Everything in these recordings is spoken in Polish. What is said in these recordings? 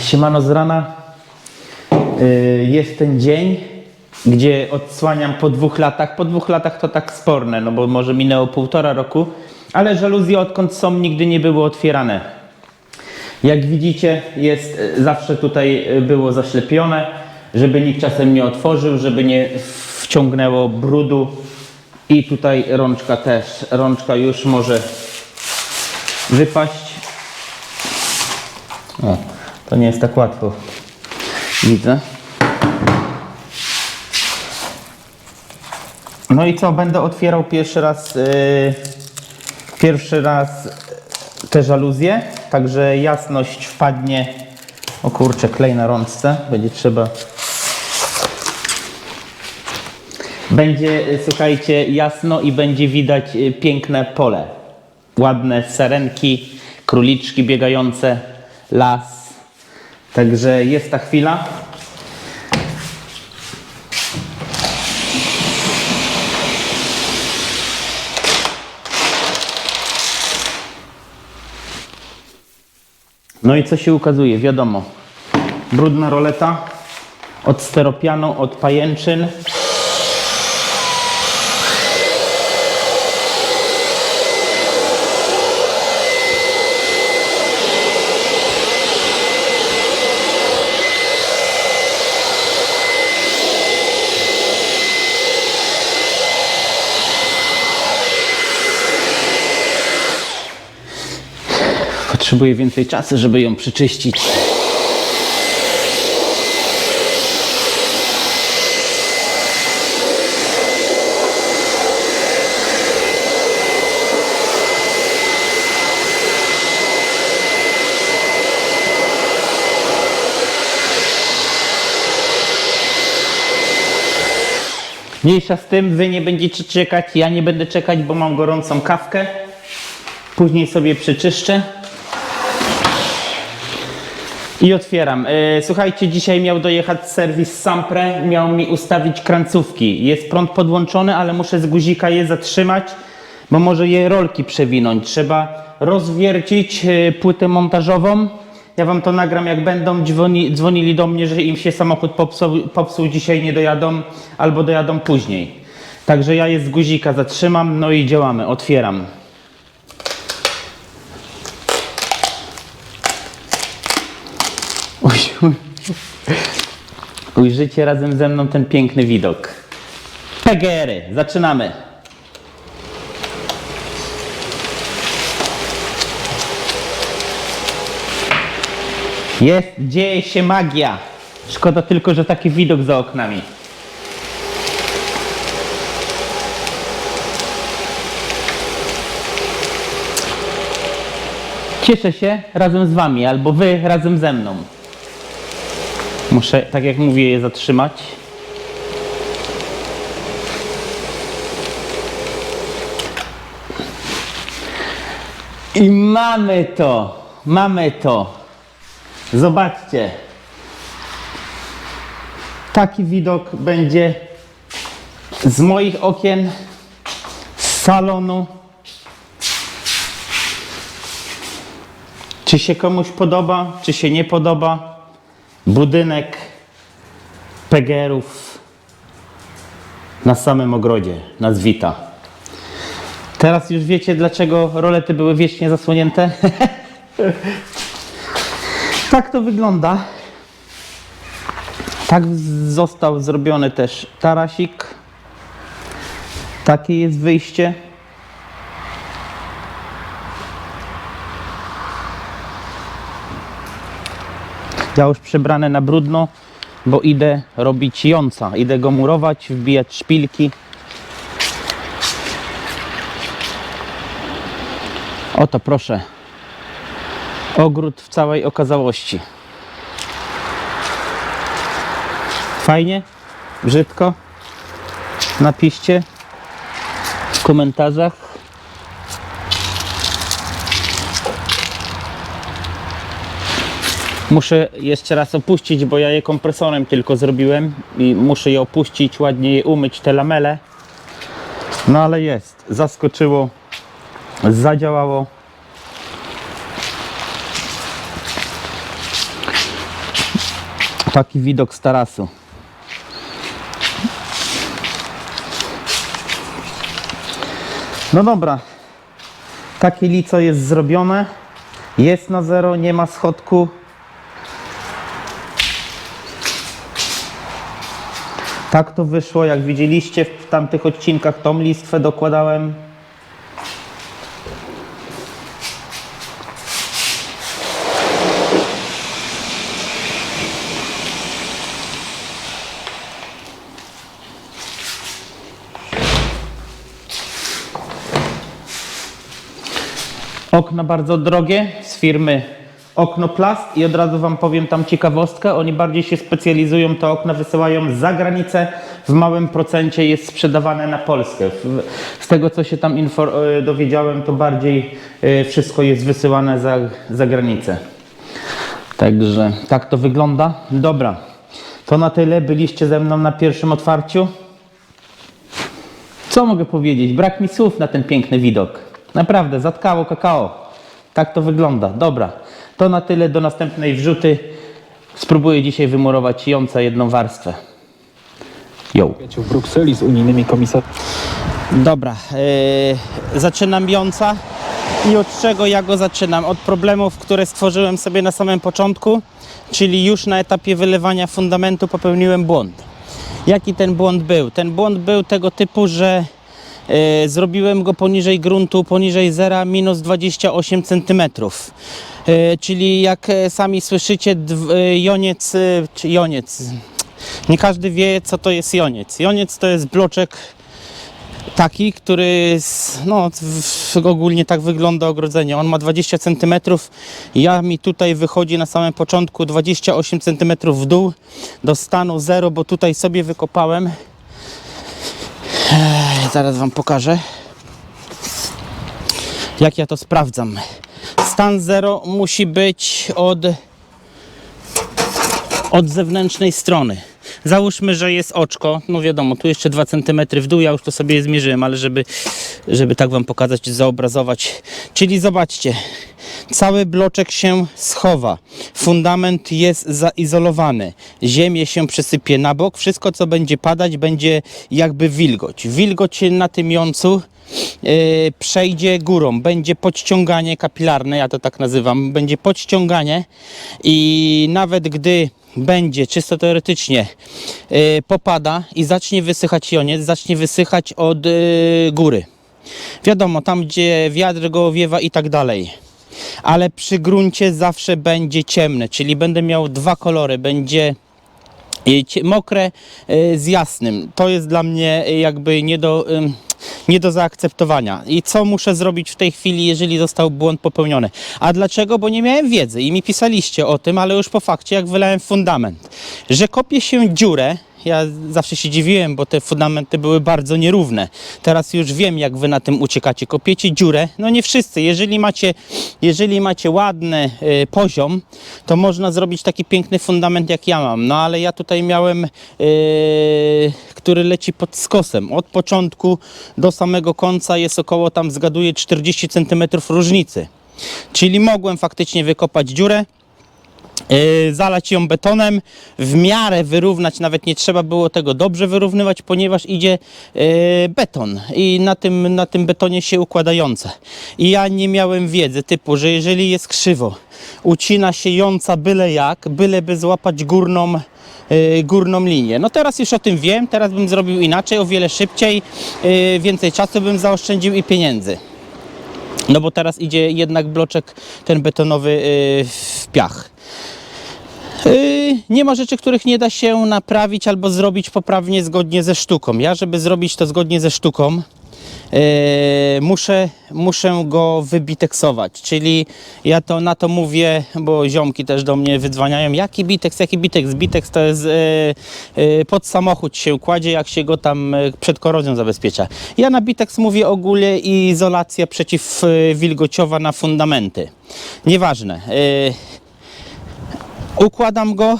Siemano z rana. Y, Jest ten dzień, gdzie odsłaniam po dwóch latach. Po dwóch latach to tak sporne, no bo może minęło półtora roku, ale żaluzje odkąd są nigdy nie były otwierane. Jak widzicie, jest y, zawsze tutaj y, było zaślepione, żeby nikt czasem nie otworzył, żeby nie wciągnęło brudu. I tutaj rączka też. Rączka już może wypaść. O, to nie jest tak łatwo. Widzę. No i co, będę otwierał pierwszy raz yy, pierwszy raz te żaluzje, także jasność wpadnie. O kurczę, klej na rączce, będzie trzeba będzie, y, słuchajcie, jasno i będzie widać y, piękne pole. Ładne sarenki, króliczki biegające, las. Także jest ta chwila. No i co się ukazuje? Wiadomo, brudna roleta od steropianu, od pajęczyn. Potrzebuję więcej czasu, żeby ją przyczyścić. Mniejsza z tym, wy nie będziecie czekać, ja nie będę czekać, bo mam gorącą kawkę. Później sobie przeczyszczę. I otwieram. E, Słuchajcie, dzisiaj miał dojechać serwis Sampre, miał mi ustawić krańcówki. Jest prąd podłączony, ale muszę z guzika je zatrzymać, bo może je rolki przewinąć. Trzeba rozwiercić e, płytę montażową. Ja wam to nagram, jak będą dzwoni, dzwonili do mnie, że im się samochód popsuł, popsuł, dzisiaj nie dojadą, albo dojadą później. Także ja je z guzika zatrzymam, no i działamy. Otwieram. Ujrzycie razem ze mną ten piękny widok. Pegery, zaczynamy. Jest, dzieje się magia. Szkoda tylko, że taki widok za oknami. Cieszę się razem z wami, albo wy razem ze mną. Muszę, tak jak mówię, je zatrzymać. I mamy to, mamy to. Zobaczcie. Taki widok będzie z moich okien, z salonu. Czy się komuś podoba, czy się nie podoba? Budynek Pegerów na samym ogrodzie, na Zwita. Teraz już wiecie, dlaczego rolety były wiecznie zasłonięte? tak to wygląda. Tak został zrobiony też tarasik. Takie jest wyjście. Ja już przebrane na brudno, bo idę robić jąca. Idę go murować, wbijać szpilki. Oto proszę. Ogród w całej okazałości. Fajnie? Brzydko? Napiszcie w komentarzach. Muszę jeszcze raz opuścić, bo ja je kompresorem tylko zrobiłem i muszę je opuścić, ładnie je umyć, te lamele. No ale jest, zaskoczyło, zadziałało. Taki widok z tarasu. No dobra. Takie lico jest zrobione. Jest na zero, nie ma schodku. Tak to wyszło, jak widzieliście w tamtych odcinkach, tą listwę dokładałem. Okna bardzo drogie z firmy Oknoplast i od razu Wam powiem tam ciekawostkę. Oni bardziej się specjalizują, te okna wysyłają za granicę. W małym procencie jest sprzedawane na Polskę. Z tego co się tam e, dowiedziałem, to bardziej e, wszystko jest wysyłane za, za granicę. Także tak to wygląda. Dobra, to na tyle. Byliście ze mną na pierwszym otwarciu. Co mogę powiedzieć? Brak mi słów na ten piękny widok. Naprawdę, zatkało kakao. Tak to wygląda. Dobra, to na tyle. Do następnej wrzuty. Spróbuję dzisiaj wymurować jąca jedną warstwę. Yo. w Brukseli z unijnymi komisarzami. Dobra, yy, zaczynam jąca. I od czego ja go zaczynam? Od problemów, które stworzyłem sobie na samym początku, czyli już na etapie wylewania fundamentu popełniłem błąd. Jaki ten błąd był? Ten błąd był tego typu, że zrobiłem go poniżej gruntu, poniżej zera, minus 28 cm. E, czyli jak e, sami słyszycie, e, joniec, e, czy joniec, nie każdy wie co to jest joniec. Joniec to jest bloczek taki, który no, ogólnie tak wygląda ogrodzenie. On ma 20 cm. Ja mi tutaj wychodzi na samym początku 28 cm w dół do stanu 0, bo tutaj sobie wykopałem. Zaraz Wam pokażę. Jak ja to sprawdzam. Stan 0 musi być od od zewnętrznej strony. Załóżmy, że jest oczko, no wiadomo, tu jeszcze 2 cm w dół, ja już to sobie zmierzyłem, ale żeby, żeby tak Wam pokazać, zaobrazować. Czyli zobaczcie, cały bloczek się schowa, fundament jest zaizolowany, ziemię się przysypie na bok, wszystko co będzie padać będzie jakby wilgoć. Wilgoć na tym jącu yy, przejdzie górą, będzie podciąganie kapilarne, ja to tak nazywam, będzie podciąganie i nawet gdy będzie czysto teoretycznie yy, popada i zacznie wysychać joniec, zacznie wysychać od yy, góry. Wiadomo, tam gdzie wiatr go owiewa i tak dalej. Ale przy gruncie zawsze będzie ciemne, czyli będę miał dwa kolory. Będzie y, mokre y, z jasnym. To jest dla mnie y, jakby nie do, nie do zaakceptowania. I co muszę zrobić w tej chwili, jeżeli został błąd popełniony? A dlaczego? Bo nie miałem wiedzy i mi pisaliście o tym, ale już po fakcie, jak wylałem fundament, że kopie się dziurę. Ja zawsze się dziwiłem, bo te fundamenty były bardzo nierówne. Teraz już wiem, jak wy na tym uciekacie. Kopiecie dziurę. No nie wszyscy. Jeżeli macie, jeżeli macie ładny y, poziom, to można zrobić taki piękny fundament, jak ja mam. No ale ja tutaj miałem, y, który leci pod skosem. Od początku do samego końca jest około tam, zgaduję, 40 cm różnicy. Czyli mogłem faktycznie wykopać dziurę, zalać ją betonem, w miarę wyrównać, nawet nie trzeba było tego dobrze wyrównywać, ponieważ idzie yy, beton i na tym, na tym betonie się układające. I ja nie miałem wiedzy typu, że jeżeli jest krzywo, ucina się jąca byle jak, byleby złapać górną, yy, górną linię. No teraz już o tym wiem, teraz bym zrobił inaczej, o wiele szybciej, więcej czasu bym zaoszczędził i pieniędzy. No bo teraz idzie jednak bloczek ten betonowy w piach. Yy, nie ma rzeczy, których nie da się naprawić albo zrobić poprawnie zgodnie ze sztuką. Ja, żeby zrobić to zgodnie ze sztuką, yy, muszę, muszę go wybiteksować. Czyli ja to na to mówię, bo ziomki też do mnie wydzwaniają, jaki biteks, jaki biteks. Biteks to jest yy, pod samochód się kładzie, jak się go tam przed korozją zabezpiecza. Ja na biteks mówię ogólnie izolacja przeciwwilgociowa na fundamenty. Nieważne. Yy, układam go,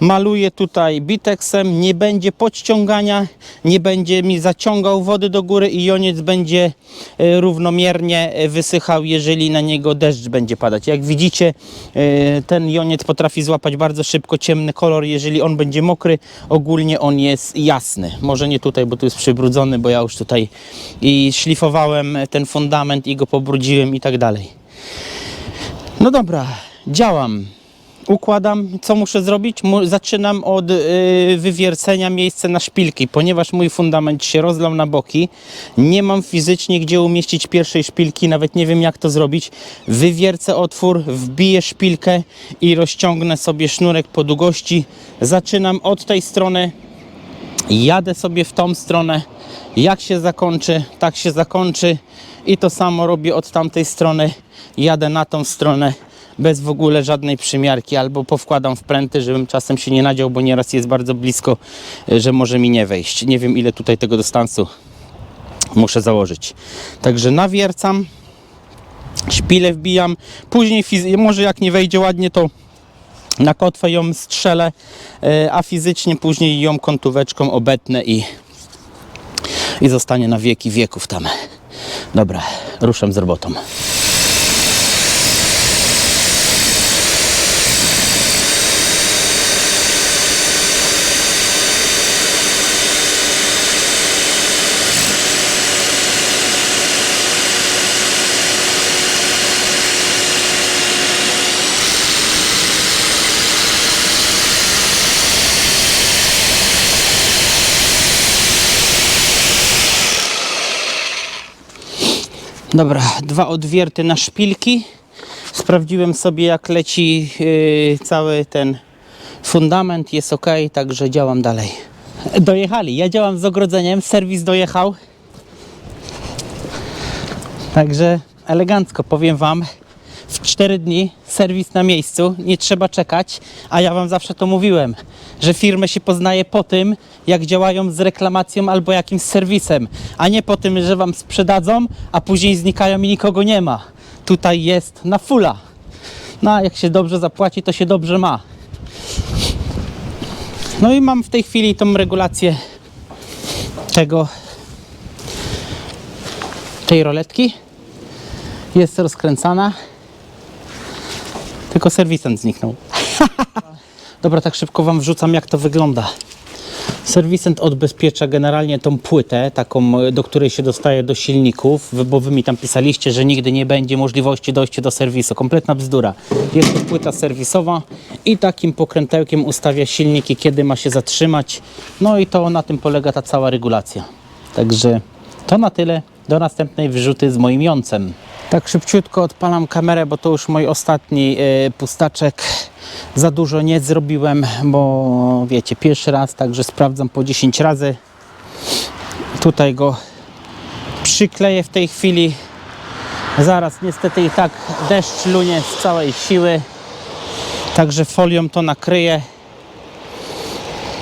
Maluję tutaj bitexem, nie będzie podciągania, nie będzie mi zaciągał wody do góry i joniec będzie e, równomiernie e, wysychał, jeżeli na niego deszcz będzie padać. Jak widzicie, e, ten joniec potrafi złapać bardzo szybko ciemny kolor, jeżeli on będzie mokry, ogólnie on jest jasny. Może nie tutaj, bo tu jest przybrudzony, bo ja już tutaj i szlifowałem ten fundament i go pobrudziłem i tak dalej. No dobra, działam. Układam, co muszę zrobić? Zaczynam od y, wywiercenia miejsca na szpilki, ponieważ mój fundament się rozlał na boki. Nie mam fizycznie gdzie umieścić pierwszej szpilki, nawet nie wiem jak to zrobić. Wywiercę otwór, wbiję szpilkę i rozciągnę sobie sznurek po długości. Zaczynam od tej strony, jadę sobie w tą stronę. Jak się zakończy, tak się zakończy. I to samo robię od tamtej strony. Jadę na tą stronę bez w ogóle żadnej przymiarki, albo powkładam w pręty, żebym czasem się nie nadział, bo nieraz jest bardzo blisko, y, że może mi nie wejść. Nie wiem ile tutaj tego dystansu muszę założyć. Także nawiercam, szpilę wbijam, później może jak nie wejdzie ładnie, to na kotwę ją strzelę, e, a fizycznie później ją kątóweczką obetnę i, i zostanie na wieki wieków tam. Dobra, ruszam z robotą. Dobra, dwa odwierty na szpilki. Sprawdziłem sobie jak leci yy, cały ten fundament, jest ok, także działam dalej. Dojechali, ja działam z ogrodzeniem, serwis dojechał. Także elegancko, powiem Wam. W 4 dni serwis na miejscu, nie trzeba czekać, a ja Wam zawsze to mówiłem, że firmę się poznaje po tym, jak działają z reklamacją albo jakimś serwisem, a nie po tym, że Wam sprzedadzą, a później znikają i nikogo nie ma. Tutaj jest na fula. No jak się dobrze zapłaci, to się dobrze ma. No i mam w tej chwili tą regulację tego tej roletki jest rozkręcana tylko serwisant zniknął. Dobra tak szybko wam wrzucam jak to wygląda. Serwisant odbezpiecza generalnie tą płytę taką e, do której się dostaje do silników bo wy mi tam pisaliście, że nigdy nie będzie możliwości dojścia do serwisu. Kompletna bzdura. Jest to płyta serwisowa i takim pokrętełkiem ustawia silniki kiedy ma się zatrzymać. No i to na tym polega ta cała regulacja. Także to na tyle. Do następnej wyrzuty z moim jącem. Tak szybciutko odpalam kamerę, bo to już mój ostatni e, pustaczek. Za dużo nie zrobiłem, bo wiecie, pierwszy raz, także sprawdzam po 10 razy. Tutaj go przykleję w tej chwili. Zaraz niestety i tak deszcz lunie z całej siły. Także folią to nakryję.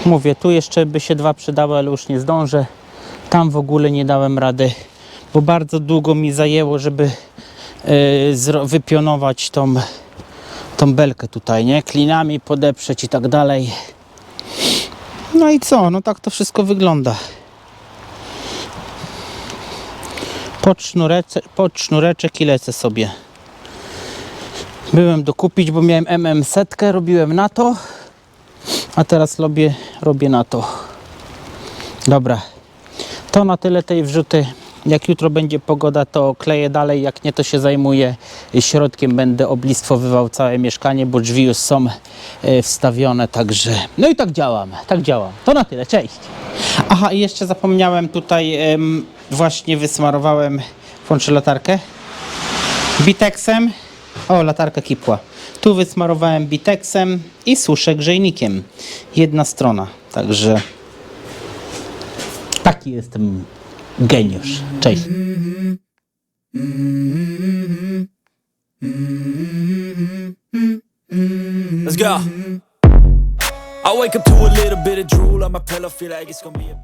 Mówię, tu jeszcze by się dwa przydały, ale już nie zdążę. Tam w ogóle nie dałem rady, bo bardzo długo mi zajęło, żeby e, wypionować tą, tą belkę tutaj, nie? Klinami podeprzeć i tak dalej. No i co? No tak to wszystko wygląda. Pod, sznurece, pod sznureczek i lecę sobie. Byłem dokupić, bo miałem MM setkę, robiłem na to, a teraz robię, robię na to. Dobra. To na tyle tej wrzuty. Jak jutro będzie pogoda, to kleję dalej. Jak nie, to się zajmuję środkiem. Będę oblistwowywał całe mieszkanie, bo drzwi już są e, wstawione, także... No i tak działam, tak działam. To na tyle, cześć! Aha, i jeszcze zapomniałem tutaj, właśnie wysmarowałem, włączę latarkę, bitexem. O, latarka kipła. Tu wysmarowałem bitexem i suszę grzejnikiem. Jedna strona, także... Taki jestem geniusz. Cześć. Let's go. I wake up to a little bit of drool on my pillow, feel like it's gonna be a